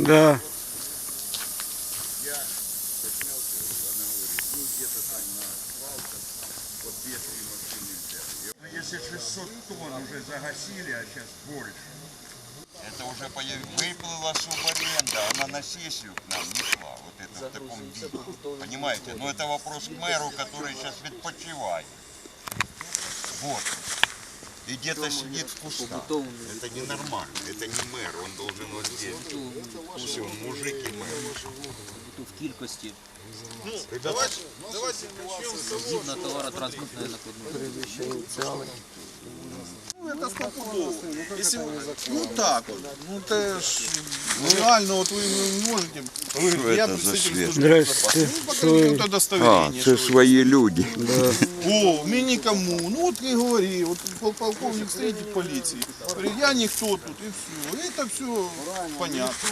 Да. Ну, если 600 тонн уже загасили, а сейчас больше. Это уже появ- выплыла субаренда, она на сессию к нам не шла, вот это в таком виде. Понимаете? Но это вопрос к мэру, который сейчас відпочивает. Вот. И где-то сидит в кустах. Это ненормально, это не мэр, он должен вот здесь. Все, он мужик и мэр. в кількості Давайте, давайте начнем с того, згідно товаротранспортної накладної. это стопудово. Если вы- ну так вот, ну это ж реально вот вы не можете. Вы говорите, я это за представитель свет? службы Здрасте. безопасности. Ну, покажите вот это А, удостоверение. це что вы- свої люди. О, мне никому. Ну вот и говори, вот пол- полковник встретит полиции. Говорит, я никто тут, и все. Это все понятно.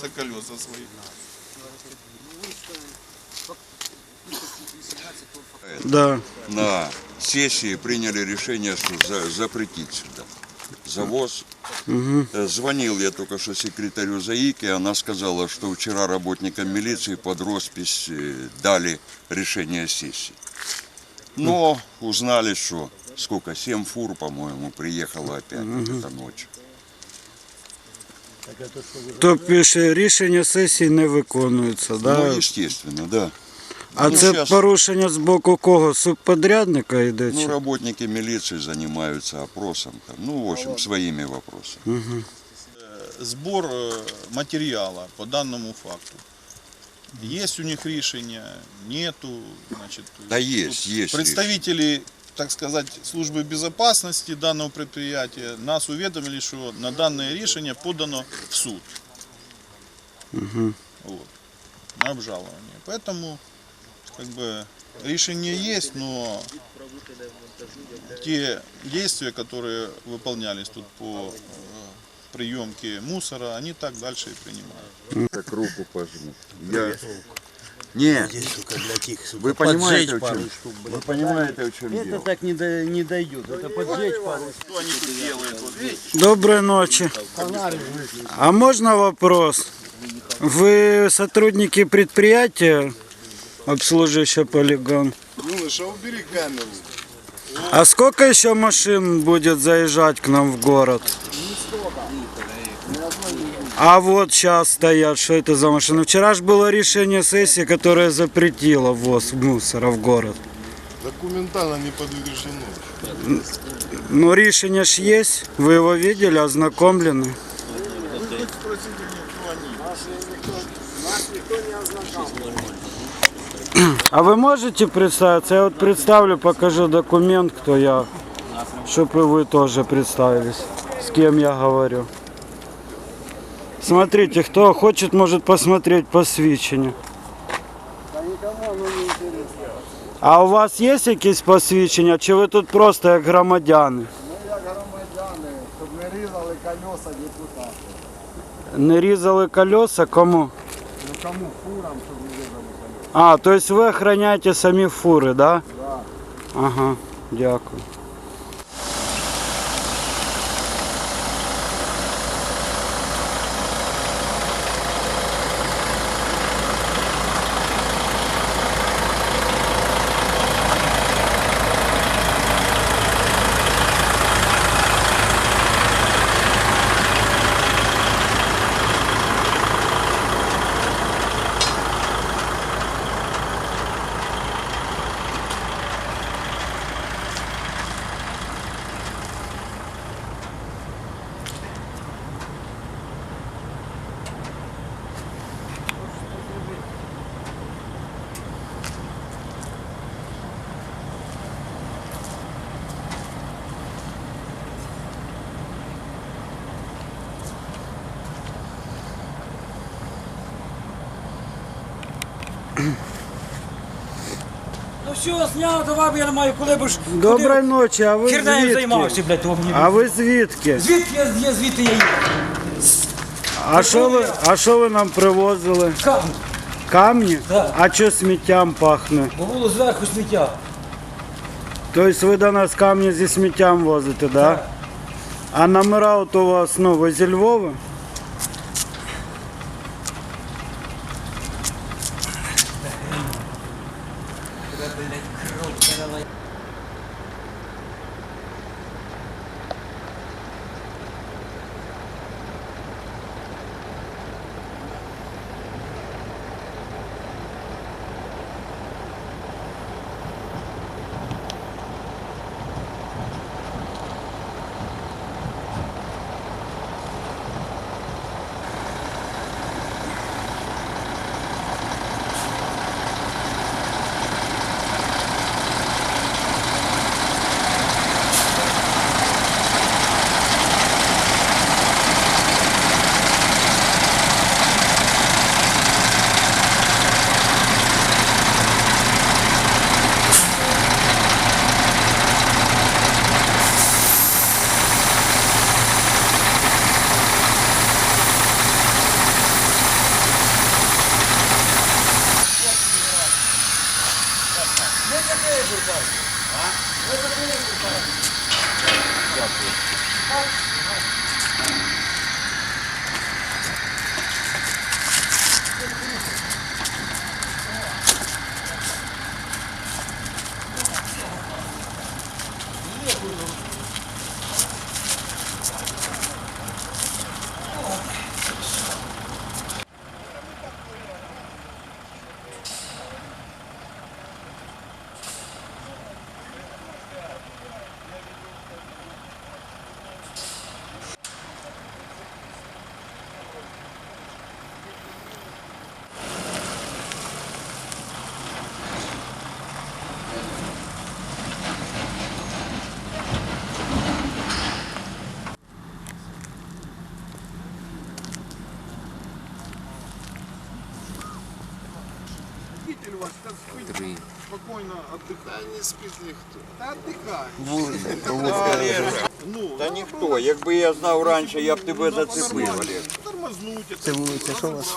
За колеса свои. Да. на сессии приняли решение, что за- запретить сюда завоз. Э, Звонил я только что секретарю ЗАИКи, она сказала, что вчера работникам милиции под роспись э, дали решение сессии. Но узнали, что сколько, семь фур, по-моему, приехало опять вот эта ночь. Тобто ж рішення сесії не виконуються, да? Ну, естественно, да. А ну, це щас- порушення з боку кого? Субподрядника йде? Ну, работники милиции занимаются опросом, там, ну, в общем, своими вопросами. Сбор э, материала по данному факту. Есть у них решение, нету, значит. Да есть, есть Представители, так сказать, службы безопасности данного предприятия нас уведомили, что на данное решение подано в суд. Вот, на обжалование. Поэтому, как бы, решение есть, но те действия, которые выполнялись тут по э, приемке мусора, они так дальше и принимают. Так руку пожму. Я... Нет, вы понимаете, в чем, вы понимаете, в чем дело? так не, не дойдет. Это поджечь пару. Что они тут делают? Вот видите? Доброй ночи. А можно вопрос? Вы сотрудники предприятия, обслуживающего полигон? Юноша, убери камеру. А сколько еще машин будет заезжать к нам в город? А вот сейчас стоят, что это за машины? Вчера же было решение сессии, которое запретило ввоз мусора в город. Документально не подтверждено. Ну, решение ж есть, вы его видели, ознакомлены. А вы можете представиться? Я вот представлю, покажу документ, кто я, чтобы и вы тоже представились, с кем я говорю. Смотрите, кто хочет, может посмотреть посвідчення. А у вас є якісь посвідчення, чи ви тут просто як громадяни? як громадяни, щоб не різали колеса депутати. Не різали колеса кому? Ну кому А, то есть ви охраняете самі фури, да? Да. Ага, дякую. Все, зняв, давай, бо я не маю коли б ж Доброї ночі, а ви хернею звідки? займався, блядь, того мені. А ви звідки? Звідки я, я звідти я їду? А що ви, а що ви нам привозили? Камінь, Камні? Да. А що сміттям пахне? бо було зверху сміття. Тобто ви до нас камні зі сміттям возите, да? А номера от у вас, ну, ви зі Львова? ちょっと待って。спокойно отдыхай. не спит никто. Да отдыхай. Ну, Та ніхто, якби я знав раніше, я б тебе зацепив, Олег. тормознуть. Це вулиця, що у вас?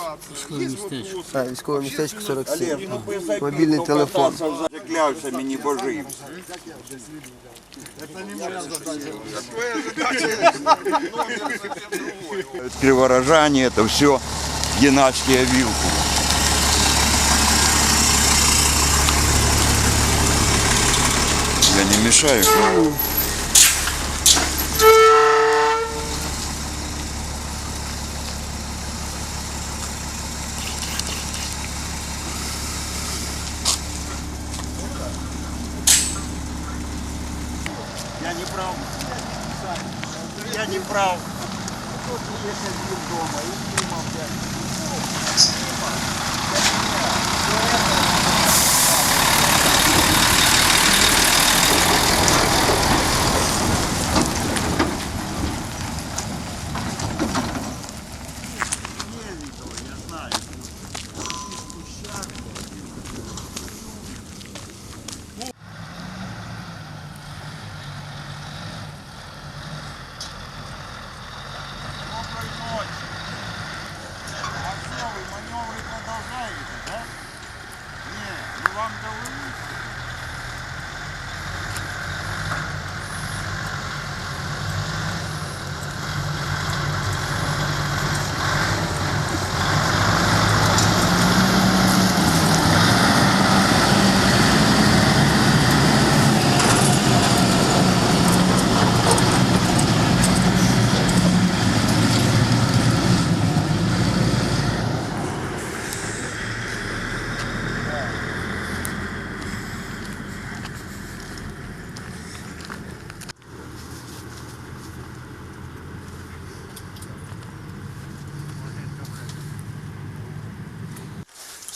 Є вопроси. А, військове містечко 47. Олег, ну писай, Мобільний хто телефон. катався, Заклявся мені божився. Криворожане, это все династия Вилку. Мешаю.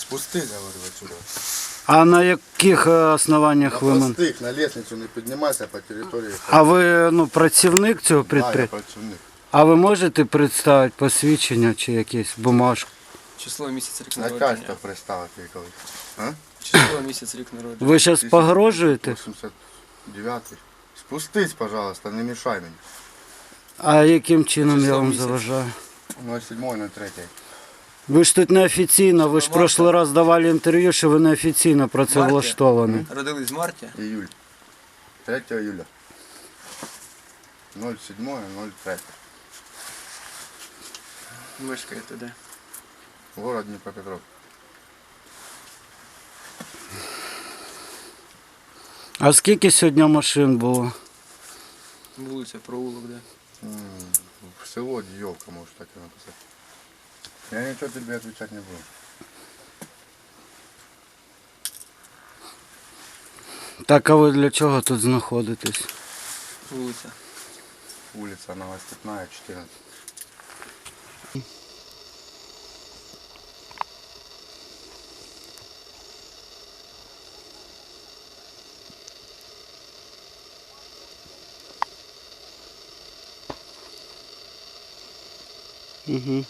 Спусти, говорю, отсюда. А на яких е, основаннях ви мен? Простих, на лестницю не піднімайся по території. А ви ну, працівник цього Да, я підприємства? працівник. А ви можете представити посвідчення чи якусь бумажку? Число місяць рік Начальство народження. представити колись. Число місяць рік народження. Ви зараз погрожуєте? 89. Спустись, пожалуйста, не мішай мені. А яким чином я вам місяць. заважаю? 07 на 3. Ви ж тут неофіційно, ви ж в прошлий раз давали інтерв'ю, що ви неофіційно працевлаштовані. Родились в марті. Июль. 3 июля. 07.05. Мешкаєте де? Город Дніпропетров. А скільки сьогодні машин було? Вулиця, проулок, де? В село Дійовка, можеш так і написати. Я нічого тобі відповідати не буду. Так, а ви для чого тут знаходитесь? Вулиця. Вулиця Новостепная, 14. Угу.